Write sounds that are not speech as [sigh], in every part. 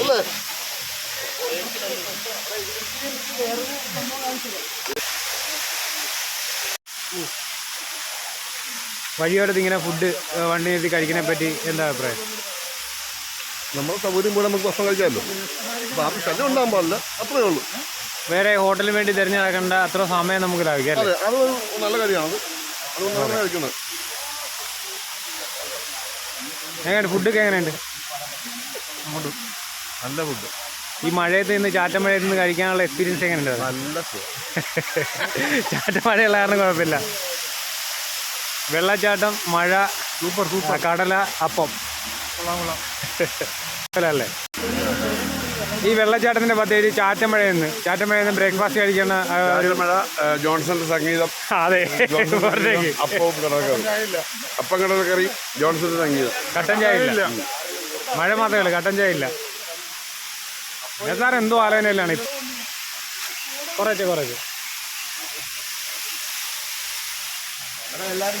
അല്ലേ വഴിയോരത്ത് ഇങ്ങനെ ഫുഡ് വണ്ടി നിർത്തി കഴിക്കുന്നതിനെ പറ്റി എന്താ അഭിപ്രായം? നമ്മൾ സൗകര്യം പോലെ നമുക്ക് ഭക്ഷണം കഴിക്കാമല്ലോ. ബാക്കി ശല്യം ഉണ്ടാകാൻ പാടില്ല. അത്രേ ഉള്ളൂ. വേറെ ഹോട്ടലിന് വേണ്ടി തിരഞ്ഞെടുക്കേണ്ട അത്ര സമയം നമുക്ക് ലാഭിക്കാം അതെ അത് നല്ല കാര്യമാണ്. അതുകൊണ്ടാണ് കഴിക്കുന്നത് എങ്ങനെയുണ്ട്? ഫുഡൊക്കെ എങ്ങനെയുണ്ട്? നല്ല ഫുഡ് ഈ മഴയത്ത് നിന്ന് ചാറ്റ മഴയത്ത് നിന്ന് കഴിക്കാനുള്ള എക്സ്പീരിയൻസ് എങ്ങനെയുണ്ട്? നല്ല [laughs] ചാറ്റ മഴയുള്ള കാരണം കുഴപ്പമില്ല. വെള്ളച്ചാട്ടം മഴ സൂപ്പർ സൂപ്പർ കടല അപ്പം. അല്ലേ? ഈ വെള്ളച്ചാട്ടത്തിന്റെ പദ്ധതി ചാറ്റമ്പഴയെന്ന് ചാറ്റമഴയെന്ന് ബ്രേക്ക്ഫാസ്റ്റ് കഴിക്കുന്ന ഒരു മഴ ജോൺസന്റെ സംഗീതം. അതെ. അപ്പം കടലക്കറി അപ്പം കടലക്കറി ജോൺസന്റെ സംഗീതം. കട്ടൻ ചായ ഇല്ല. മഴ മാത്രമേ ഉള്ളൂ കട്ടൻ ചായ ഇല്ല. സാർ എന്തോ ആലോചനയിലാണ് കുറച്ച് കുറച്ച്. എല്ലാവരും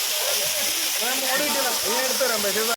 കണ്ടോ? ഇത് ഇങ്ങനെ ഇങ്ങനെ എടുത്തു തരാം പറ്റും